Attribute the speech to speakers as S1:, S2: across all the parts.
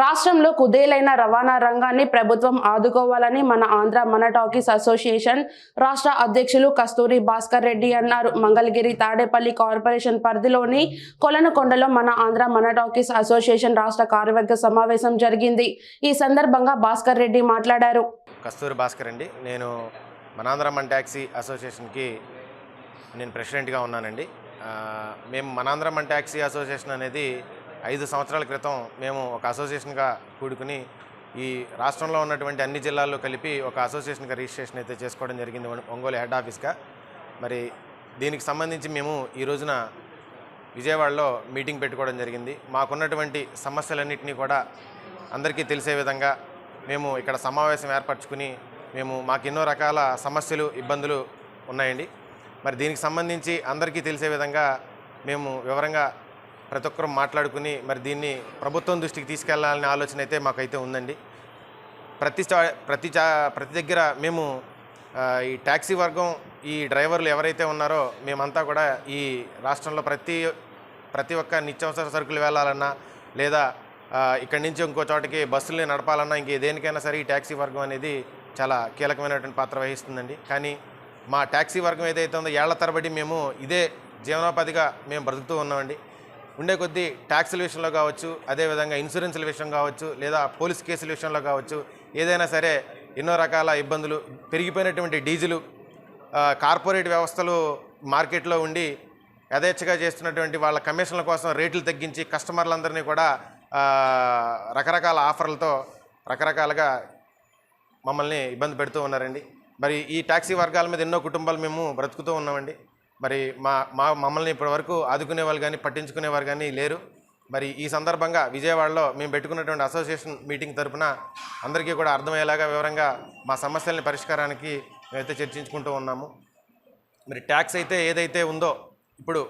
S1: రాష్ట్రంలో కుదేలైన రవాణా రంగాన్ని ప్రభుత్వం ఆదుకోవాలని మన ఆంధ్ర మన టాకీస్ అసోసియేషన్ రాష్ట్ర అధ్యక్షులు కస్తూరి భాస్కర్ రెడ్డి అన్నారు. మంగళగిరి తాడేపల్లి కార్పొరేషన్ పరిధిలోని కొలనకొండలో మన ఆంధ్ర మన టాకీస్ అసోసియేషన్ రాష్ట్ర కార్యవర్గ సమావేశం జరిగింది. ఈ సందర్భంగా భాస్కర్ రెడ్డి మాట్లాడారు.
S2: కస్తూరి భాస్కర్ అండి. నేను మనాంధ్ర మన ట్యాక్సీ అసోసియేషన్కి నేను ప్రెసిడెంట్గా ఉన్నానండి. మేము మనాంధ్ర మన ట్యాక్సీ అసోసియేషన్ అనేది ఐదు సంవత్సరాల క్రితం మేము ఒక అసోసియేషన్గా కూడుకుని ఈ రాష్ట్రంలో ఉన్నటువంటి అన్ని జిల్లాల్లో కలిపి ఒక అసోసియేషన్గా రిజిస్ట్రేషన్ అయితే చేసుకోవడం జరిగింది ఒంగోలు హెడ్ ఆఫీస్గా. మరి దీనికి సంబంధించి మేము ఈ రోజున విజయవాడలో మీటింగ్ పెట్టుకోవడం జరిగింది. మాకున్నటువంటి సమస్యలన్నింటినీ కూడా అందరికీ తెలిసే విధంగా మేము ఇక్కడ సమావేశం ఏర్పరచుకుని మేము మాకు ఎన్నో రకాల సమస్యలు ఇబ్బందులు ఉన్నాయండి. మరి దీనికి సంబంధించి అందరికీ తెలిసే విధంగా మేము వివరంగా ప్రతి ఒక్కరు మాట్లాడుకుని మరి దీన్ని ప్రభుత్వం దృష్టికి తీసుకెళ్ళాలనే ఆలోచన అయితే మాకైతే ఉందండి. ప్రతి ప్రతి చా ప్రతి దగ్గర మేము ఈ ట్యాక్సీ వర్గం ఈ డ్రైవర్లు ఎవరైతే ఉన్నారో మేమంతా కూడా ఈ రాష్ట్రంలో ప్రతి ప్రతి ఒక్క నిత్యావసర సరుకులు వెళ్ళాలన్నా లేదా ఇక్కడి నుంచి ఇంకో చోటకి బస్సుల్ని నడపాలన్నా ఇంక దేనికైనా సరే ఈ ట్యాక్సీ వర్గం అనేది చాలా కీలకమైనటువంటి పాత్ర వహిస్తుందండి. కానీ మా ట్యాక్సీ వర్గం ఏదైతే ఉందో ఏళ్ళ తరబడి మేము ఇదే జీవనోపాధిగా మేము బ్రతుకుతూ ఉన్నామండి. ఉండే కొద్దీ ట్యాక్సుల విషయంలో కావచ్చు అదేవిధంగా ఇన్సూరెన్స్ల విషయం కావచ్చు లేదా పోలీస్ కేసుల విషయంలో కావచ్చు ఏదైనా సరే ఎన్నో రకాల ఇబ్బందులు పెరిగిపోయినటువంటి డీజిలు కార్పొరేట్ వ్యవస్థలు మార్కెట్లో ఉండి యథేచ్ఛగా చేస్తున్నటువంటి వాళ్ళ కమిషన్ల కోసం రేట్లు తగ్గించి కస్టమర్లందరినీ కూడా రకరకాల ఆఫర్లతో రకరకాలుగా మమ్మల్ని ఇబ్బంది పెడుతూ ఉన్నారండి. మరి ఈ ట్యాక్సీ వర్గాల మీద ఎన్నో కుటుంబాలు మేము బ్రతుకుతూ ఉన్నామండి. మరి మా మా మమ్మల్ని ఇప్పటివరకు ఆదుకునే వాళ్ళు కానీ పట్టించుకునేవారు కానీ లేరు. మరి ఈ సందర్భంగా విజయవాడలో మేము పెట్టుకున్నటువంటి అసోసియేషన్ మీటింగ్ తరపున అందరికీ కూడా అర్థమయ్యేలాగా వివరంగా మా సమస్యల్ని పరిష్కారానికి మేమైతే చర్చించుకుంటూ ఉన్నాము. మరి ట్యాక్స్ అయితే ఏదైతే ఉందో ఇప్పుడు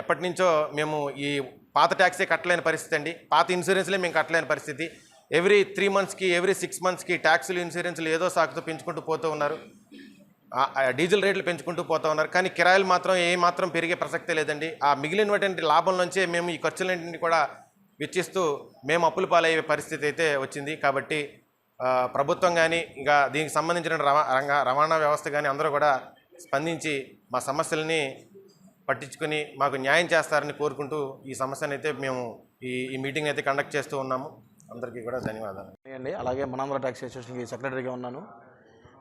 S2: ఎప్పటి నుంచో మేము ఈ పాత ట్యాక్సే కట్టలేని పరిస్థితి అండి. పాత ఇన్సూరెన్స్లే మేము కట్టలేని పరిస్థితి. ఎవ్రీ త్రీ మంత్స్కి ఎవ్రీ సిక్స్ మంత్స్కి ట్యాక్సులు ఇన్సూరెన్స్లు ఏదో సాకుతో పెంచుకుంటూ పోతూ ఉన్నారు. డీజిల్ రేట్లు పెంచుకుంటూ పోతూ ఉన్నారు. కానీ కిరాయిలు మాత్రం ఏ మాత్రం పెరిగే ప్రసక్తే లేదండి. ఆ మిగిలినటువంటి లాభం నుంచే మేము ఈ ఖర్చులన్నింటినీ కూడా వెచ్చిస్తూ మేము అప్పులు పాలయ్యే పరిస్థితి అయితే వచ్చింది. కాబట్టి ప్రభుత్వం కానీ ఇంకా దీనికి సంబంధించిన రవా రంగ రవాణా వ్యవస్థ కానీ అందరూ కూడా స్పందించి మా సమస్యలని పట్టించుకుని మాకు న్యాయం చేస్తారని కోరుకుంటూ ఈ సమస్యను అయితే మేము ఈ ఈ మీటింగ్ అయితే కండక్ట్ చేస్తూ ఉన్నాము. అందరికీ కూడా ధన్యవాదాలు.
S3: అండి అలాగే మనాంధ్ర ట్యాక్సీ అసోసియేషన్కి సెక్రటరీగా ఉన్నాను.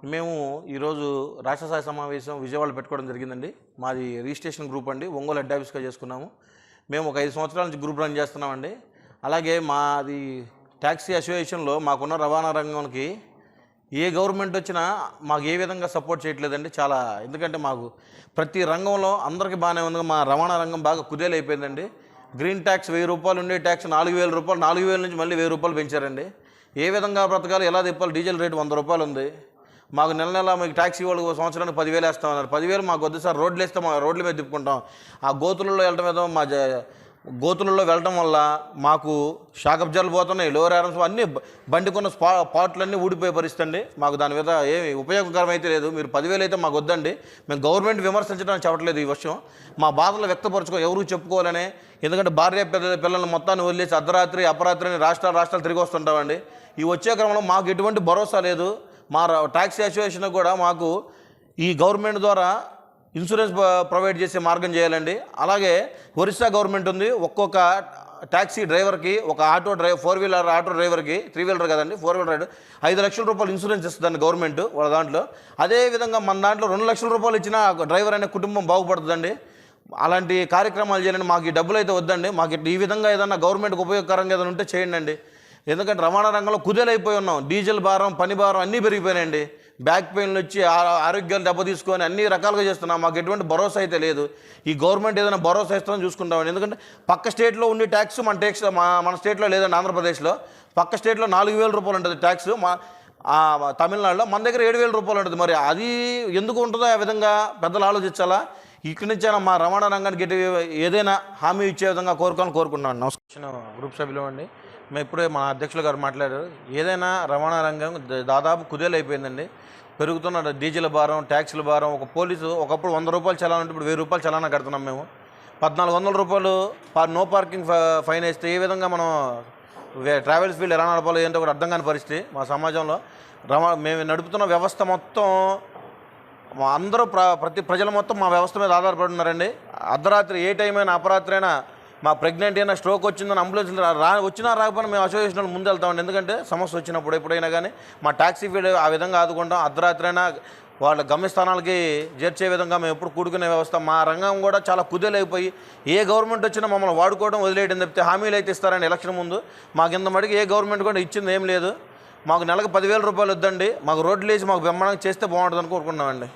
S3: మేము ఈరోజు రాష్ట్రస్థాయి సమావేశం విజయవాడలో పెట్టుకోవడం జరిగిందండి. మాది రిజిస్ట్రేషన్ గ్రూప్ అండి. ఒంగోలు హెడ్ ఆఫీస్గా చేసుకున్నాము. మేము ఒక ఐదు సంవత్సరాల నుంచి గ్రూప్ రన్ చేస్తున్నామండి. అలాగే మాది ట్యాక్సీ అసోసియేషన్లో మాకున్న రవాణా రంగానికి ఏ గవర్నమెంట్ వచ్చినా మాకు ఏ విధంగా సపోర్ట్ చేయట్లేదండి చాలా. ఎందుకంటే మాకు ప్రతి రంగంలో అందరికీ బాగానే ఉంది. మా రవాణా రంగం బాగా కుదేలైపోయిందండి. గ్రీన్ ట్యాక్స్ వెయ్యి రూపాయలు ఉండే ట్యాక్స్ నాలుగు వేల రూపాయలు నాలుగు వేల నుంచి మళ్ళీ వెయ్యి రూపాయలు పెంచారండి. ఏ విధంగా బ్రతకాలి ఎలా తిప్పాలి డీజిల్ రేటు వంద రూపాయలు ఉంది. మాకు నెల నెల మీకు ట్యాక్సీ వాళ్ళు సంవత్సరానికి పదివేలు వేస్తామన్నారు పదివేలు మాకు వద్దు సార్ రోడ్లు వేస్తే మా రోడ్ల మీద తిప్పుకుంటాం. ఆ గోతులలో వెళ్ళడం ఏదో మా గోతులలో వెళ్ళడం వల్ల మాకు షాకబ్జాలు పోతున్నాయి లోవర్ ఆరమ్స్ అన్నీ బండికున్న స్పా పార్ట్లన్నీ ఊడిపోయే పరిస్థితి అండి. మాకు దాని మీద ఏమి ఉపయోగకరం అయితే లేదు. మీరు పదివేలు అయితే మాకు వద్దండి. మేము గవర్నమెంట్ విమర్శించడానికి చెప్పట్లేదు ఈ విషయం మా బాధలు వ్యక్తపరచుకో ఎవరు చెప్పుకోవాలని. ఎందుకంటే భార్య పెద్ద పిల్లల్ని మొత్తాన్ని వదిలేసి అర్ధరాత్రి అపరాత్రి అని రాష్ట్రాలు రాష్ట్రాలు తిరిగి వస్తుంటామండి. ఈ వచ్చే క్రమంలో మాకు ఎటువంటి భరోసా లేదు. మా ర- ట్యాక్సీ అసోసియేషన్ కూడా మాకు ఈ గవర్నమెంట్ ద్వారా ఇన్సూరెన్స్ ప్రొవైడ్ చేసే మార్గం చేయాలండి. అలాగే ఒరిస్సా గవర్నమెంట్ ఉంది. ఒక్కొక్క ట్యాక్సీ డ్రైవర్కి ఒక auto driver four wheeler auto డ్రైవర్కి త్రీ వీలర్ కదండి ఫోర్ వీలర్ ఐదు లక్షల రూపాయలు ఇన్సూరెన్స్ ఇస్తుందండి గవర్నమెంట్ వాళ్ళ దాంట్లో. అదే విధంగా మన దాంట్లో రెండు లక్షల రూపాయలు ఇచ్చిన డ్రైవర్ అనే కుటుంబం బాగుపడుతుందండి. అలాంటి కార్యక్రమాలు చేయండి మాకు ఈ డబ్బులు అయితే వద్దండి. మాకు ఈ విధంగా ఏదన్నా గవర్నమెంట్కి ఉపయోగకరంగా ఏదైనా ఉంటే చేయండి అండి. ఎందుకంటే రవాణా రంగంలో కుదేలైపోయి ఉన్నాం. డీజిల్ భారం పని భారం అన్నీ పెరిగిపోయినాయండి. బ్యాక్ పెయిన్లు వచ్చి ఆ- ఆరోగ్యాలు దెబ్బతీసుకొని అన్ని రకాలుగా చేస్తున్నాం. మాకు ఎటువంటి భరోసా అయితే లేదు. ఈ గవర్నమెంట్ ఏదైనా భరోసా ఇస్తుందని చూసుకుంటామని ఎందుకంటే పక్క స్టేట్లో ఉండే ట్యాక్స్ మన ట్యాక్స్ మా మన స్టేట్లో లేదండి ఆంధ్రప్రదేశ్లో. పక్క స్టేట్లో నాలుగు వేల రూపాయలు ఉంటుంది ట్యాక్స్. మా తమిళనాడులో మన దగ్గర ఏడు వేల రూపాయలు ఉంటుంది. మరి అది ఎందుకు ఉంటుందో ఆ విధంగా పెద్దలు ఆలోచించాలా? ఇక్కడి నుంచి మా రవాణా రంగానికి ఏదైనా హామీ ఇచ్చే విధంగా కోరుకోవాలని కోరుకుంటున్నాను. నమస్కారం. గ్రూప్ సభ్యులు అండి. మేము ఇప్పుడే మా అధ్యక్షులు గారు మాట్లాడారు. ఏదైనా రవాణా రంగం దాదాపు కుదేలైపోయిందండి పెరుగుతున్న డీజిల్ భారం ట్యాక్సీల భారం ఒక పోలీసు ఒకప్పుడు వంద రూపాయలు చలానా ఇప్పుడు వెయ్యి రూపాయలు చలానా కడుతున్నాం మేము. పద్నాలుగు వందల రూపాయలు నో పార్కింగ్ ఫైన్ వేస్తే ఏ విధంగా మనం ట్రావెల్స్ ఫీల్డ్ ఎలా నడపాలో ఏంటో కూడా అర్థం కాని పరిస్థితి మా సమాజంలో. రవా మేము నడుపుతున్న వ్యవస్థ మొత్తం అందరూ ప్ర ప్రతి ప్రజలు మొత్తం మా వ్యవస్థ మీద ఆధారపడి ఉన్నారండి. అర్ధరాత్రి ఏ టైం అయినా అపరాత్రి అయినా మా ప్రెగ్నెంట్ అయినా స్ట్రోక్ వచ్చిందని అంబులెన్స్ రా వచ్చినా రాకపోయినా మేము అసోసియేషన్ ముందు వెళ్తామండి. ఎందుకంటే సమస్య వచ్చినప్పుడు ఎప్పుడైనా కానీ మా ట్యాక్సీ ఫీడ్ ఆ విధంగా ఆదుకుంటాం. అర్ధరాత్రి అయినా వాళ్ళ గమ్యస్థానాలకి చేర్చే విధంగా మేము ఎప్పుడు కూడుకునే వ్యవస్థ. మా రంగం కూడా చాలా కుదేలైపోయి ఏ గవర్నమెంట్ వచ్చినా మమ్మల్ని వాడుకోవడం వదిలేయడం తప్పితే హామీలు అయితే ఇస్తారండి ఎలక్షన్ ముందు. మాకు కింద మటుకు ఏ గవర్నమెంట్ కూడా ఇచ్చింది ఏం లేదు. మాకు నెలకు పదివేల రూపాయలు వద్దండి. మాకు రోడ్లు వేసి మాకు బ్రహ్మాండంగా చేస్తే బాగుంటుందని కోరుకున్నామండి